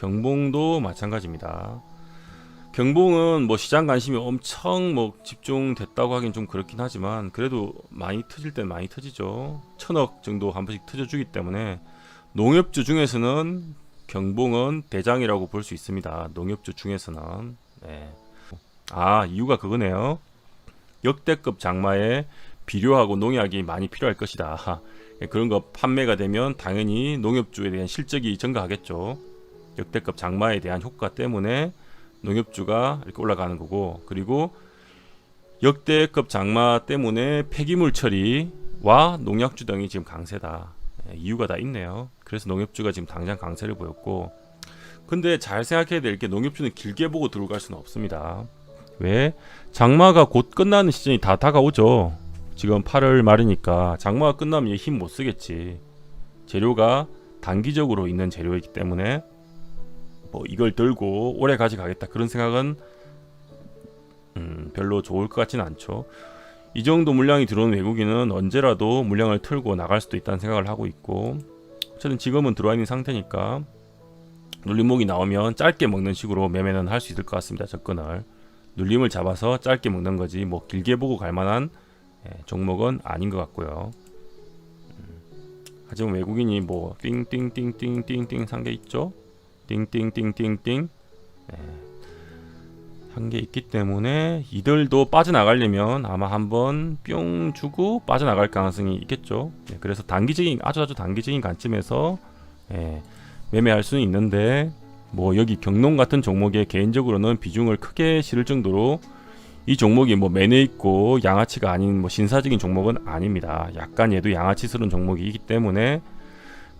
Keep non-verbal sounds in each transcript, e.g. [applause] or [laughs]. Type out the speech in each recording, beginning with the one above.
경봉도 마찬가지입니다. 경봉은 뭐 시장 관심이 엄청 뭐 집중됐다고 하긴 좀 그렇긴 하지만 그래도 많이 터질 땐 많이 터지죠. 천억 정도 한 번씩 터져주기 때문에 농협주 중에서는 경봉은 대장이라고 볼 수 있습니다. 농협주 중에서는 네. 아 이유가 그거네요. 역대급 장마에 비료하고 농약이 많이 필요할 것이다. [laughs] 그런 거 판매가 되면 당연히 농협주에 대한 실적이 증가하겠죠. 역대급 장마에 대한 효과 때문에 농협주가 이렇게 올라가는 거고 그리고 역대급 장마 때문에 폐기물 처리와 농약주 등이 지금 강세다. 예, 이유가 다 있네요. 그래서 농협주가 지금 당장 강세를 보였고 근데 잘 생각해야 될 게 농협주는 길게 보고 들어갈 수는 없습니다. 왜? 장마가 곧 끝나는 시즌이 다 다가오죠. 지금 8월 말이니까 장마가 끝나면 힘 못 쓰겠지. 재료가 단기적으로 있는 재료이기 때문에 뭐 이걸 들고 오래 가져가겠다 그런 생각은 음, 별로 좋을 것 같지는 않죠. 이 정도 물량이 들어오는 외국인은 언제라도 물량을 틀고 나갈 수도 있다는 생각을 하고 있고 어쨌든 지금은 들어와 있는 상태니까 눌림목이 나오면 짧게 먹는 식으로 매매는 할 수 있을 것 같습니다. 접근을 눌림을 잡아서 짧게 먹는 거지 뭐 길게 보고 갈 만한 예, 종목은 아닌 것 같고요. 음, 하지만 외국인이 뭐 띵띵띵띵띵띵 산 게 있죠. 띵띵띵띵띵 한게 있기 때문에 이들도 빠져나가려면 아마 한번 뿅 주고 빠져나갈 가능성이 있겠죠. 예, 그래서 단기적인 아주 아주 단기적인 관점에서 예, 매매할 수는 있는데 뭐 여기 경농 같은 종목에 개인적으로는 비중을 크게 실을 정도로 이 종목이 뭐 매매 있고 양아치가 아닌 뭐 신사적인 종목은 아닙니다. 약간 얘도 양아치스러운 종목이기 때문에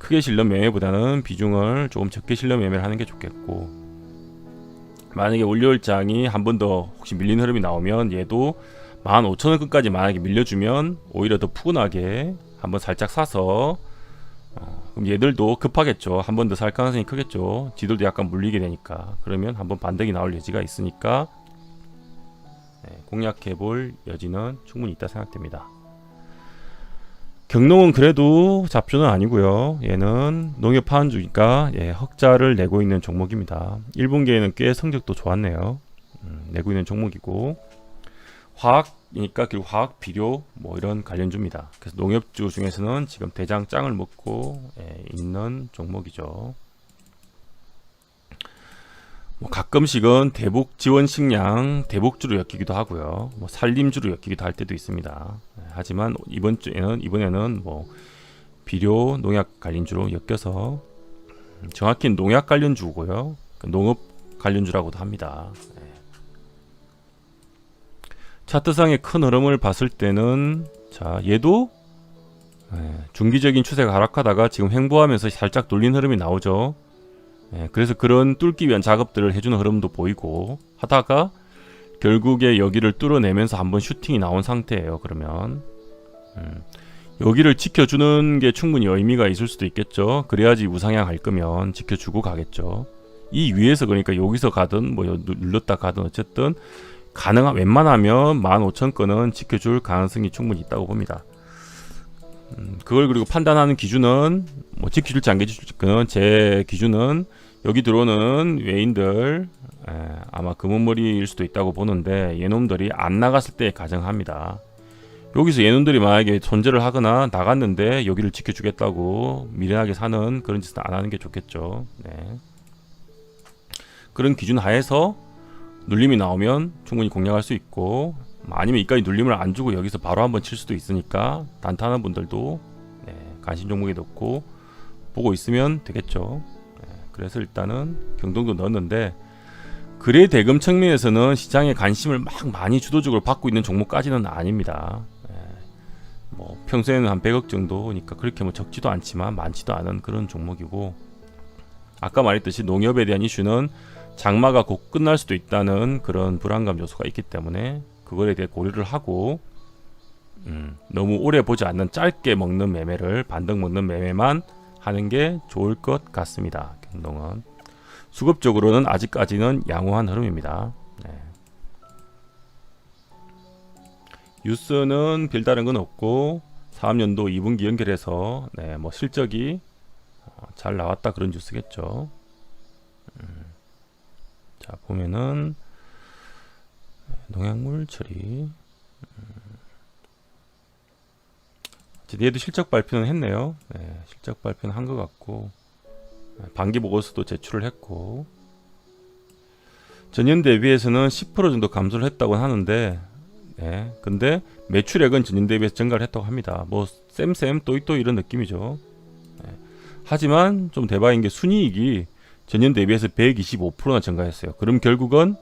크게 실는 매매보다는 비중을 조금 적게 실는 매매를 하는 게 좋겠고 만약에 월요일장이 한 번 더 혹시 밀린 흐름이 나오면 얘도 15,000원 끝까지 만약에 밀려주면 오히려 더 푸근하게 한번 살짝 사서 어, 그럼 얘들도 급하겠죠. 한 번 더 살 가능성이 크겠죠. 지들도 약간 물리게 되니까 그러면 한번 반등이 나올 여지가 있으니까 네, 공략해 볼 여지는 충분히 있다 생각됩니다. 경농은 그래도 잡주는 아니고요. 얘는 농협 파원주니까 예, 흑자를 내고 있는 종목입니다. 1분기에는 꽤 성적도 좋았네요. 음, 내고 있는 종목이고 화학이니까 그리고 화학 비료 뭐 이런 관련주입니다. 그래서 농협주 중에서는 지금 대장장을 먹고 예, 있는 종목이죠. 뭐 가끔씩은 대북 지원 식량 대북주로 엮이기도 하고요. 뭐 살림주로 엮이기도 할 때도 있습니다. 예, 하지만 이번 주에는 이번에는 뭐 비료 농약 관련주로 엮여서 음, 정확히 농약 관련주고요. 그 농업 관련주라고도 합니다. 예. 차트상의 큰 흐름을 봤을 때는 자 얘도 예, 중기적인 추세가 하락하다가 지금 횡보하면서 살짝 돌린 흐름이 나오죠. 예, 그래서 그런 뚫기 위한 작업들을 해주는 흐름도 보이고 하다가 결국에 여기를 뚫어내면서 한번 슈팅이 나온 상태예요. 그러면 음, 여기를 지켜주는 게 충분히 의미가 있을 수도 있겠죠. 그래야지 우상향 할 거면 지켜주고 가겠죠. 이 위에서 그러니까 여기서 가든 뭐 여- 눌렀다 가든 어쨌든 가능한 웬만하면 15,000건은 지켜줄 가능성이 충분히 있다고 봅니다. 음, 그걸 그리고 판단하는 기준은 뭐 지켜줄지 안 지켜줄지는 제 기준은 여기 들어오는 외인들 에, 아마 금은머리일 수도 있다고 보는데 얘놈들이 안 나갔을 때 가정합니다. 여기서 얘놈들이 만약에 존재를 하거나 나갔는데 여기를 지켜주겠다고 미련하게 사는 그런 짓은 안 하는 게 좋겠죠. 네. 그런 기준 하에서 눌림이 나오면 충분히 공략할 수 있고 아니면 이까지 눌림을 안 주고 여기서 바로 한번 칠 수도 있으니까 단타하는 분들도 네, 관심 종목에 넣고 보고 있으면 되겠죠. 네, 그래서 일단은 경동도 넣었는데 거래 대금 측면에서는 시장에 관심을 막 많이 주도적으로 받고 있는 종목까지는 아닙니다. 네, 뭐 평소에는 한 100억 정도니까 그렇게 뭐 적지도 않지만 많지도 않은 그런 종목이고 아까 말했듯이 농협에 대한 이슈는 장마가 곧 끝날 수도 있다는 그런 불안감 요소가 있기 때문에 그거에 대해 고려를 하고 음, 너무 오래 보지 않는 짧게 먹는 매매를 반등 먹는 매매만 하는 게 좋을 것 같습니다. 경동은 수급적으로는 아직까지는 양호한 흐름입니다. 네. 뉴스는 별다른 건 없고 4학년도 2분기 연결해서 네, 뭐 실적이 어, 잘 나왔다 그런 뉴스겠죠. 음. 자 보면은 농약물 처리. 음. 얘도 실적 발표는 했네요. 네, 실적 발표는 한 것 같고 네, 반기 보고서도 제출을 했고 전년 대비해서는 10% 정도 감소를 했다고 하는데 네, 근데 매출액은 전년 대비해서 증가를 했다고 합니다. 뭐 쌤쌤 또이또 이런 느낌이죠. 네. 하지만 좀 대박인 게 순이익이 전년 대비해서 125%나 증가했어요. 그럼 결국은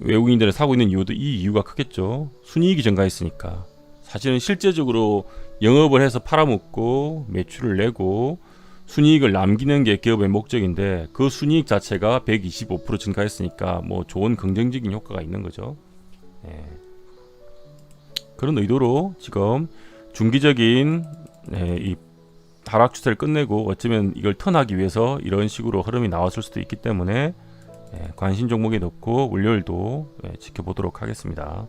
외국인들을 사고 있는 이유도 이 이유가 크겠죠. 순이익이 증가했으니까. 사실은 실제적으로 영업을 해서 팔아먹고 매출을 내고 순이익을 남기는 게 기업의 목적인데 그 순이익 자체가 125% 증가했으니까 뭐 좋은 긍정적인 효과가 있는 거죠. 예. 그런 의도로 지금 중기적인 예, 이 하락 추세를 끝내고 어쩌면 이걸 턴하기 위해서 이런 식으로 흐름이 나왔을 수도 있기 때문에 예, 관심 종목에 넣고 월요일도 예, 지켜보도록 하겠습니다.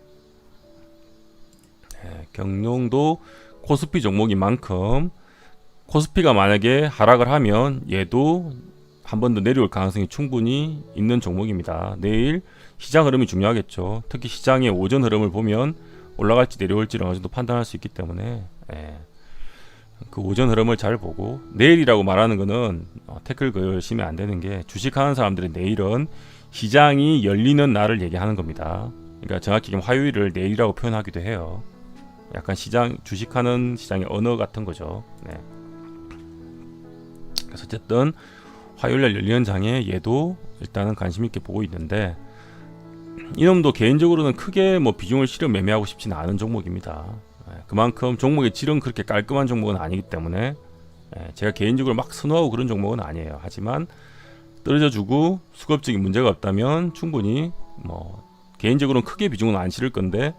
예, 경룡도 코스피 종목인 만큼 코스피가 만약에 하락을 하면 얘도 한 번 더 내려올 가능성이 충분히 있는 종목입니다. 내일 시장 흐름이 중요하겠죠. 특히 시장의 오전 흐름을 보면 올라갈지 내려올지를 어느 정도 판단할 수 있기 때문에 예, 그 오전 흐름을 잘 보고 내일이라고 말하는 거는 어, 태클 걸시면 안 되는 게 주식하는 사람들이 내일은 시장이 열리는 날을 얘기하는 겁니다. 그러니까 정확히 얘기하면 화요일을 내일이라고 표현하기도 해요. 약간 시장 주식하는 시장의 언어 같은 거죠. 네. 그래서 어쨌든 화요일날 열리는 장에 얘도 일단은 관심 있게 보고 있는데 이놈도 개인적으로는 크게 뭐 비중을 실어 매매하고 싶지는 않은 종목입니다. 예, 그만큼 종목의 질은 그렇게 깔끔한 종목은 아니기 때문에 예, 제가 개인적으로 막 선호하고 그런 종목은 아니에요. 하지만 떨어져 주고 수급적인 문제가 없다면 충분히 뭐 개인적으로는 크게 비중은 안 실을 건데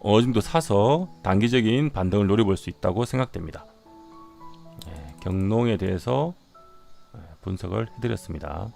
어느 정도 사서 단기적인 반등을 노려볼 수 있다고 생각됩니다. 예, 경농에 대해서 예, 분석을 해드렸습니다.